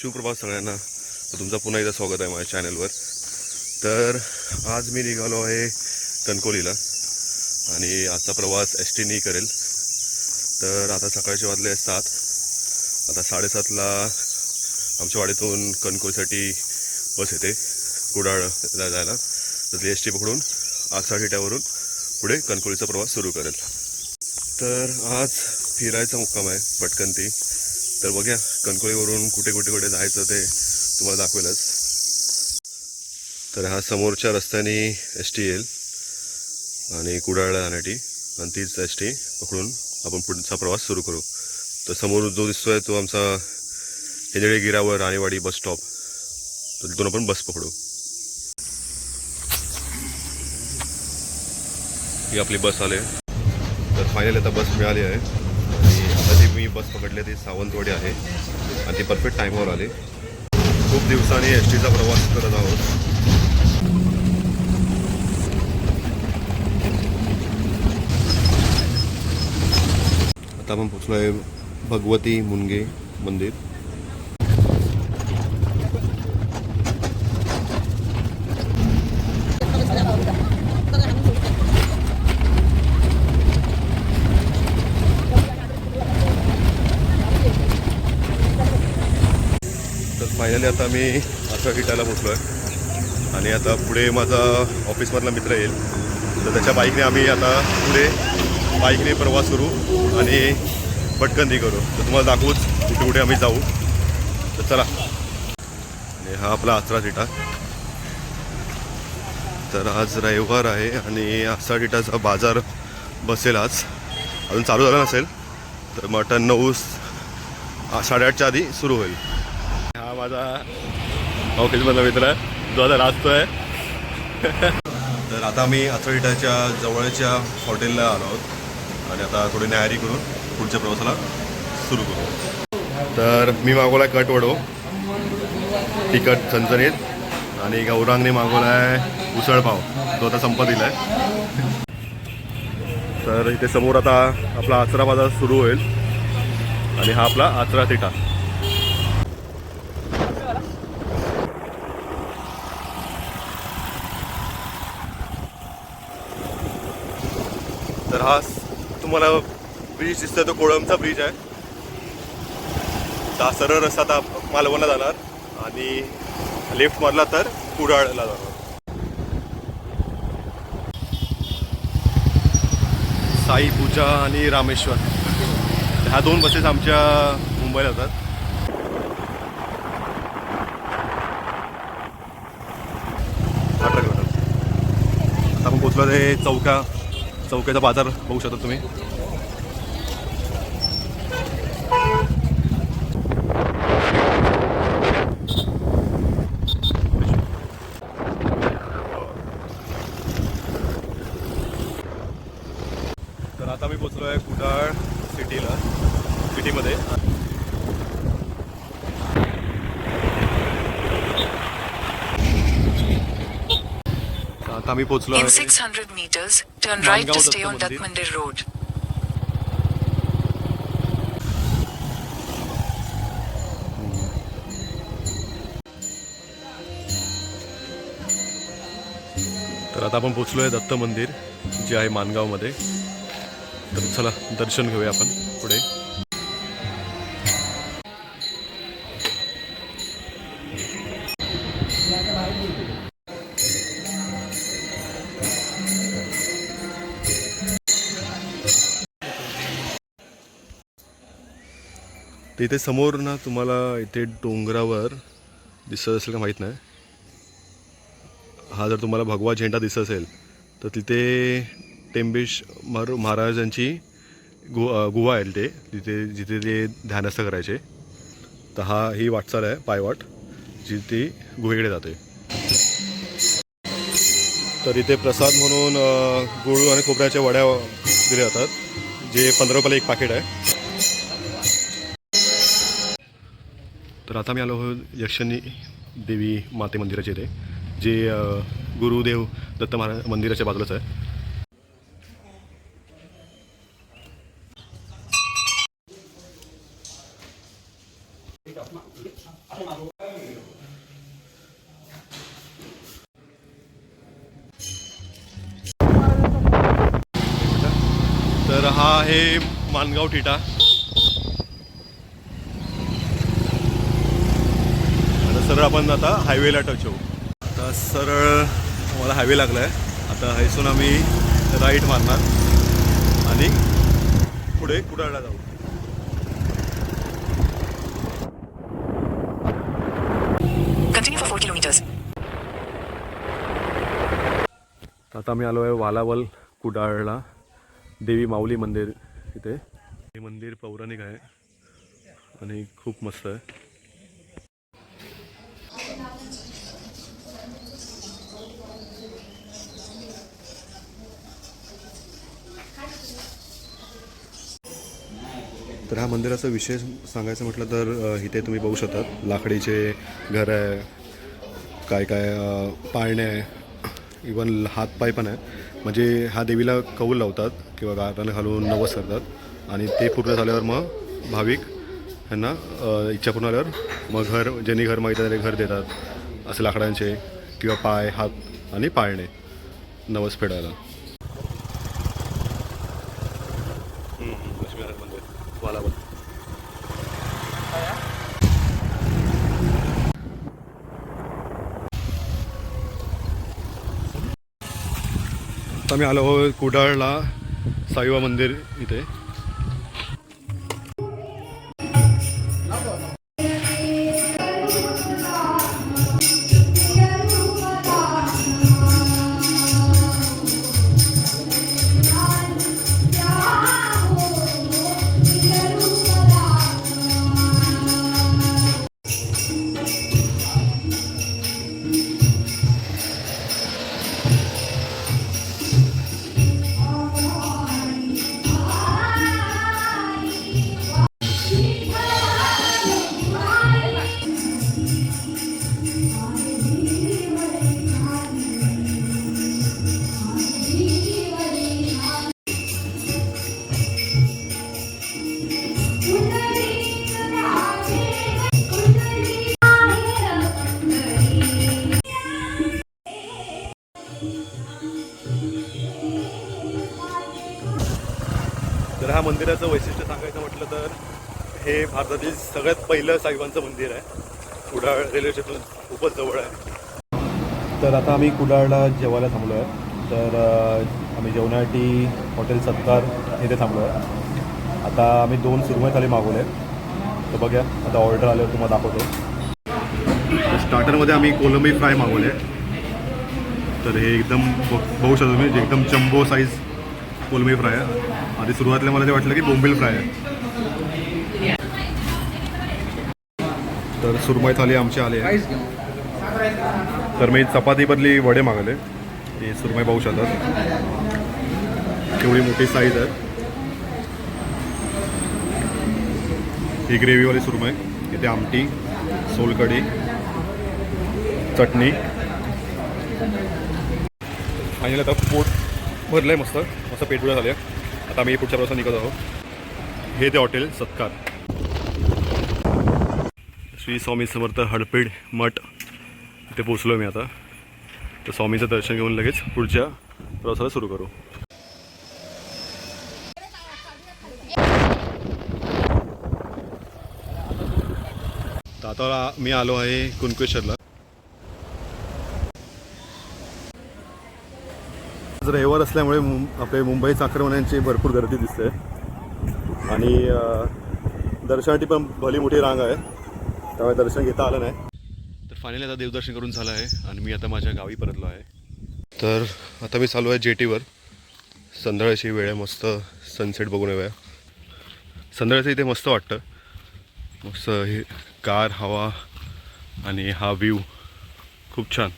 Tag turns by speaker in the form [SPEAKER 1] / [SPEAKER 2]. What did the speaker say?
[SPEAKER 1] सुप्रभात सगळ्यांना. तर तुमचं पुन्हा एकदा स्वागत आहे माझ्या चॅनलवर. तर आज मी निघालो आहे कणकोलीला आणि आजचा प्रवास एस टीनी करेल. तर आता सकाळचे वाजले सात. आता साडेसातला आमच्या वाडीतून कणकोलीसाठी बस येते कुडाळ जायला. तर ती एस टी पकडून आगसाठीट्यावरून पुढे कणकोलीचा प्रवास सुरू करेल. तर आज फिरायचा मुक्काम आहे पटकन ती तर बघ्या कणकोळीवरून कुठे कुठे कुठे जायचं ते तुम्हाला दाखवेलच. तर हा समोरच्या रस्त्याने एस टी येईल आणि कुडाळला जाण्यासाठी. आणि तीच एस टी पकडून आपण पुढचा प्रवास सुरू करू. तर समोर जो दिसतोय तो आमचा हेंदळे गिरावर राणेवाडी बस स्टॉप. तर तिथून आपण बस पकडू. ही आपली बस आले तर फायनल आता बस मिळाली आहे. मी बस पकडली ती सावंतवाडी आहे. आणि ती परफेक्ट टाईमावर आली. खूप दिवसांनी एस टीचा प्रवास करत आहोत. आता आपण पोचलो आहे भगवती मुनगे मंदिर. तर फायनली आता मी आता हिटायला पोचलो आहे आणि आता पुढे माझा ऑफिसमधला मित्र येईल. तर त्याच्या बाईकने आम्ही आता पुढे बाईकने प्रवास करू आणि पटकन करू. तर तुम्हाला दाखवूच कुठे कुठे आम्ही जाऊ. तर चला. आणि हा आपला आचरा थिटा तर आज रविवार आहे आणि आचरा थिटाचा बाजार बसेल आज. अजून चालू झाला नसेल तर मटन नऊ साडेआठच्या आधी सुरू होईल. माझा ऑफिसमधला मित्र जो आता नाचतोय तर आता मी अथॉरिटाच्या जवळच्या हॉटेलला आलो आहोत. आणि आता थोडी न्यायारी करून पुढच्या प्रवासाला सुरू करू. तर मी मागवला कट वडो तिखट चणचणीत आणि गौरांगने मागवला आहे उसळपाव तो आता संपत दिला आहे. तर इथे समोर आता आपला आचरा बाजार सुरू होईल. आणि हा आपला आचरा तिठा तर हा तुम्हाला ब्रिज दिसतोय तो कोळमचा ब्रिज आहे. हा सरळ रस्ता आता मालवणला जाणार आणि लेफ्ट मारला तर कुडाळला जाणार. साई पूजा आणि रामेश्वर. ह्या दोन बसेस आमच्या मुंबईला जातात. आता आपण पोचलो ते चौका. चौक्याचा बाजार बघू शकता तुम्ही. तर आता मी पोचलो आहे कुडाळ सिटीला सिटीमध्ये. तर आता मी पोचलो
[SPEAKER 2] In
[SPEAKER 1] आहे
[SPEAKER 2] 600 meters, turn right to
[SPEAKER 1] Mangaon
[SPEAKER 2] stay on
[SPEAKER 1] Datta
[SPEAKER 2] Dutt Mandir Road.
[SPEAKER 1] तर आता आपण पोचलो आहे दत्त मंदिर जे आहे मानगावमध्ये. तर चला दर्शन घेऊया आपण पुढे. तर इथे समोर ना तुम्हाला इथे डोंगरावर दिसत असेल का माहीत नाही. हा जर तुम्हाला भगवा झेंडा दिसत असेल तर तिथे टेंबेश महार महाराजांची गु गुहा आहे ते तिथे जिथे ते ध्यानस्थ करायचे. तर हा ही वाटचाल आहे पायवाट जी ती गुहेकडे जाते. तर इथे प्रसाद म्हणून गुळ आणि खोबऱ्याच्या वड्या दिल्या जातात जे पंधरा रुपयाला एक पाकिट आहे. तर आता मी आलो आहोत यक्षनी देवी माते मंदिराचे इथे जे गुरुदेव दत्त महाराज मंदिराच्या बाजूलाच आहे. तर हा आहे मानगाव टिटा सरळ आपण आता हायवेला टच होऊ. आता सरळ मला हायवे लागला आहे आता हायसून आम्ही राईट मारणार. आणि पुढे कुडाळला जाऊ.
[SPEAKER 2] Continue for 4 kilometers.
[SPEAKER 1] आता आम्ही आलो आहे वालावल कुडाळला. देवी माऊली मंदिर इथे. हे मंदिर पौराणिक आहे. आणि खूप मस्त आहे. तर ह्या मंदिराचा विशेष सांगायचं म्हटलं तर इथे तुम्ही बघू शकता लाकडीचे घर आहे काय काय पाळणे आहे. इवन हातपाय पण आहे म्हणजे ह्या देवीला कौल लावतात किंवा गाराला घालून नवस करतात. आणि ते पूर्ण झाल्यावर मग भाविक ह्यांना इच्छा पूर्ण झाल्यावर मग घर ज्यांनी घर मागितलं ते घर देतात. असे लाकडांचे किंवा पाय हात आणि पाळणे नवस फेडायला. आम्ही मी आलो आहोत कुडाळला साईबा मंदिर इथे. तर ह्या मंदिराचं वैशिष्ट्य सांगायचं म्हटलं तर हे भारतातील सगळ्यात पहिलं साहेबांचं मंदिर आहे. कुडाळ रेल्वे स्टेशन खूपच जवळ आहे. तर आता आम्ही कुडाळला जेवायला थांबलो आहे तर आम्ही जेवणासाठी हॉटेल सत्कार इथे थांबलो आहे आता आम्ही दोन सुरमई थाली मागवले. तर बघूया आता ऑर्डर आल्यावर तुम्हाला दाखवतो. स्टार्टरमध्ये आम्ही कोलंबी फ्राय मागवले. तर हे एकदम बघू शकतो तुम्ही एकदम चंबो साईज कोलंबी फ्राय आहे. आधी सुरुवातीला मला ते वाटलं की बोंबील फ्राय आहे. तर सुरमई थाली आमची आली आहे. तर मी चपाती बदली वडे मागवले. हे सुरमई पाहू शकतात केवढी मोठी साईज आहे. ही ग्रेव्हीवाली सुरमई. इथे आमटी सोलकढी चटणी. आणि आता पोट भरलं आहे मस्त मस्त पेटपुड्या झाल्या आता आम्ही पुढच्या प्रवासात निघत आहोत. हे ते हॉटेल सत्कार. श्री स्वामी समर्थ हडपेड मठ इथे पोचलो मी आता. तर स्वामीचं दर्शन घेऊन लगेच पुढच्या प्रवासाला सुरू करू. तर आता मी आलो आहे कुणकेश्वरला. रविवार असल्यामुळे मुं- आपले मुंबई चाकरमान्यांची भरपूर गर्दी दिसते. आणि दर्शनासाठी पण भली मोठी रांग आहे. त्यामुळे दर्शन घेता आलं नाही. तर फायनली आता देवदर्शन करून झालं आहे आणि मी आता माझ्या गावी परतलो आहे. तर आता मी चालू आहे जेटीवर. संध्याकाळची वेळ आहे मस्त सनसेट बघून येऊया. संध्याकाळचं इथे मस्त वाटतं. मस्त हे कार हवा आणि हा व्ह्यू खूप छान.